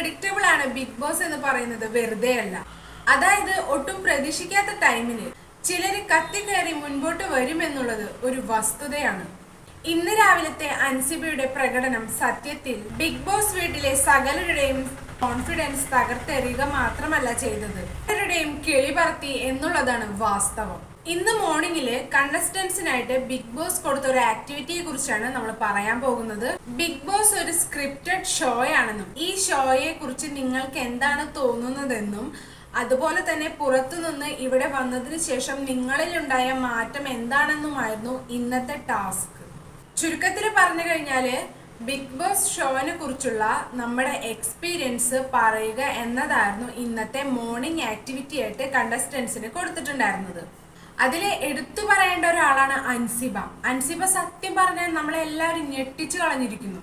Unpredictable ആണ് big boss എന്ന് പറയുന്നത് വെറുതെ അല്ല. അതായത് ഒട്ടും പ്രതീക്ഷിക്കാത്ത ടൈമിന് ചിലര് കത്തിക്കയറി മുൻപോട്ട് വരുമെന്നുള്ളത് ഒരു വസ്തുതയാണ്. ഇന്ന് രാവിലത്തെ അൻസിബയുടെ പ്രകടനം സത്യത്തിൽ ബിഗ് ബോസ് വീട്ടിലെ സകലരുടെയും കോൺഫിഡൻസ് തകർത്തെറിയുക മാത്രമല്ല ചെയ്തത്. അവരുടെയും കിളി പറത്തി എന്നുള്ളതാണ് വാസ്തവം. ഇന്ന് മോർണിംഗിൽ കണ്ടസ്റ്റൻസിനായിട്ട് ബിഗ് ബോസ് കൊടുത്ത ഒരു ആക്ടിവിറ്റിയെ കുറിച്ചാണ് നമ്മൾ പറയാൻ പോകുന്നത്. ബിഗ് ബോസ് ഒരു സ്ക്രിപ്റ്റഡ് ഷോ ആണെന്നും ഈ ഷോയെ കുറിച്ച് നിങ്ങൾക്ക് എന്താണ് തോന്നുന്നതെന്നും അതുപോലെ തന്നെ പുറത്തുനിന്ന് ഇവിടെ വന്നതിന് ശേഷം നിങ്ങളിലുണ്ടായ മാറ്റം എന്താണെന്നുമായിരുന്നു ഇന്നത്തെ ടാസ്ക്. ചുരുക്കത്തിൽ പറഞ്ഞു കഴിഞ്ഞാൽ ബിഗ് ബോസ് ഷോനെ കുറിച്ചുള്ള നമ്മുടെ എക്സ്പീരിയൻസ് പറയുക എന്നതായിരുന്നു ഇന്നത്തെ മോർണിംഗ് ആക്ടിവിറ്റി ആയിട്ട് കണ്ടസ്റ്റൻസിന് കൊടുത്തിട്ടുണ്ടായിരുന്നത്. അതിൽ എടുത്തു പറയേണ്ട ഒരാളാണ് അൻസിബ. അൻസിബ സത്യം പറഞ്ഞാൽ നമ്മളെല്ലാവരും ഞെട്ടിച്ചു കളഞ്ഞിരിക്കുന്നു.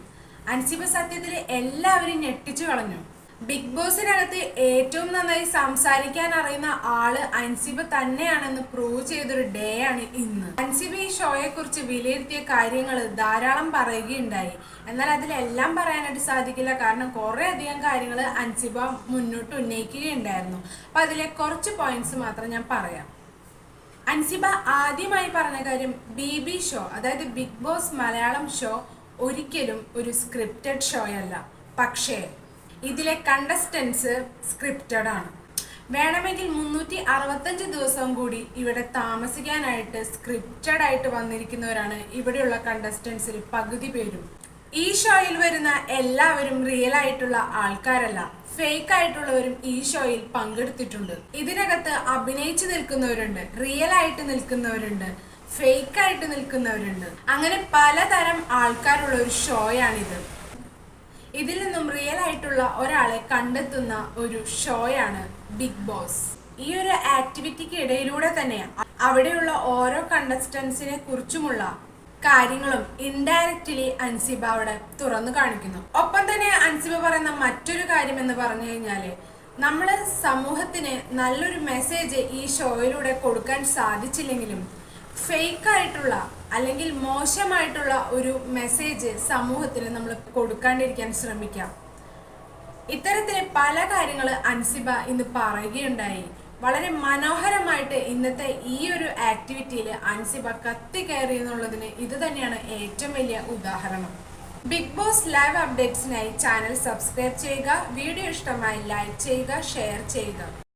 അൻസിബ സത്യത്തിൽ എല്ലാവരും ഞെട്ടിച്ചു കളഞ്ഞു. ബിഗ് ബോസിനകത്ത് ഏറ്റവും നന്നായി സംസാരിക്കാൻ അറിയുന്ന ആൾ അൻസിബ തന്നെയാണെന്ന് പ്രൂവ് ചെയ്തൊരു ഡേ ആണ് ഇന്ന്. അൻസിബ ഈ ഷോയെ കുറിച്ച് വിലയിരുത്തിയ കാര്യങ്ങൾ ധാരാളം പറയുകയുണ്ടായി. എന്നാൽ അതിലെല്ലാം പറയാനായിട്ട് സാധിക്കില്ല. കാരണം കുറെ അധികം കാര്യങ്ങൾ അൻസിബ മുന്നോട്ട് ഉന്നയിക്കുകയുണ്ടായിരുന്നു. അപ്പൊ അതിലെ കുറച്ച് പോയിന്റ്സ് മാത്രം ഞാൻ പറയാം. അൻസിബ ആദ്യമായി പറഞ്ഞ കാര്യം ബി ബി ഷോ അതായത് ബിഗ് ബോസ് മലയാളം ഷോ ഒരിക്കലും ഒരു സ്ക്രിപ്റ്റഡ് ഷോയല്ല പക്ഷേ ഇതിലെ കണ്ടസ്റ്റൻസ് സ്ക്രിപ്റ്റഡ് ആണ്. വേണമെങ്കിൽ മുന്നൂറ്റി അറുപത്തഞ്ച് ദിവസം കൂടി ഇവിടെ താമസിക്കാനായിട്ട് സ്ക്രിപ്റ്റഡ് ആയിട്ട് വന്നിരിക്കുന്നവരാണ് ഇവിടെയുള്ള കണ്ടസ്റ്റൻസിൽ പകുതി പേരും. ഈ ഷോയിൽ വരുന്ന എല്ലാവരും റിയൽ ആയിട്ടുള്ള ആൾക്കാരല്ല. ഫേക്ക് ആയിട്ടുള്ളവരും ഈ ഷോയിൽ പങ്കെടുത്തിട്ടുണ്ട്. ഇതിനകത്ത് അഭിനയിച്ചു നിൽക്കുന്നവരുണ്ട് റിയൽ ആയിട്ട് നിൽക്കുന്നവരുണ്ട് ഫേക്ക് ആയിട്ട് നിൽക്കുന്നവരുണ്ട്. അങ്ങനെ പലതരം ആൾക്കാരുള്ള ഒരു ഷോയാണിത് ഇതിൽ നിന്നും റിയൽ ആയിട്ടുള്ള ഒരാളെ കണ്ടെത്തുന്ന ഒരു ഷോയാണ് ബിഗ് ബോസ് ഈ ഒരു ആക്ടിവിറ്റിക്ക് ഇടയിലൂടെ തന്നെ അവിടെയുള്ള ഓരോ കണ്ടസ്റ്റൻസിനെ കുറിച്ചുമുള്ള കാര്യങ്ങളും ഇൻഡയറക്റ്റ്ലി അൻസിബ അവിടെ തുറന്നു കാണിക്കുന്നു. ഒപ്പം തന്നെ അൻസിബ പറയുന്ന മറ്റൊരു കാര്യം എന്ന് പറഞ്ഞു കഴിഞ്ഞാൽ നമ്മൾ സമൂഹത്തിന് നല്ലൊരു മെസ്സേജ് ഈ ഷോയിലൂടെ കൊടുക്കാൻ സാധിച്ചില്ലെങ്കിലും ഫേക്ക് ആയിട്ടുള്ള അല്ലെങ്കിൽ മോശമായിട്ടുള്ള ഒരു മെസ്സേജ് സമൂഹത്തിൽ നമ്മൾ കൊടുക്കാണ്ടിരിക്കാൻ ശ്രമിക്കാം. ഇത്തരത്തിലെ പല കാര്യങ്ങൾ അൻസിബ ഇന്ന് പറയുകയുണ്ടായി. വളരെ മനോഹരമായിട്ട് ഇന്നത്തെ ഈ ഒരു ആക്ടിവിറ്റിയിൽ അൻസിബ കത്തി കയറി എന്നുള്ളതിന് ഇത് തന്നെയാണ് ഏറ്റവും വലിയ ഉദാഹരണം. ബിഗ് ബോസ് ലൈവ് അപ്ഡേറ്റ്സിനായി ചാനൽ സബ്സ്ക്രൈബ് ചെയ്യുക വീഡിയോ ഇഷ്ടമായി ലൈക്ക് ചെയ്യുക ഷെയർ ചെയ്യുക.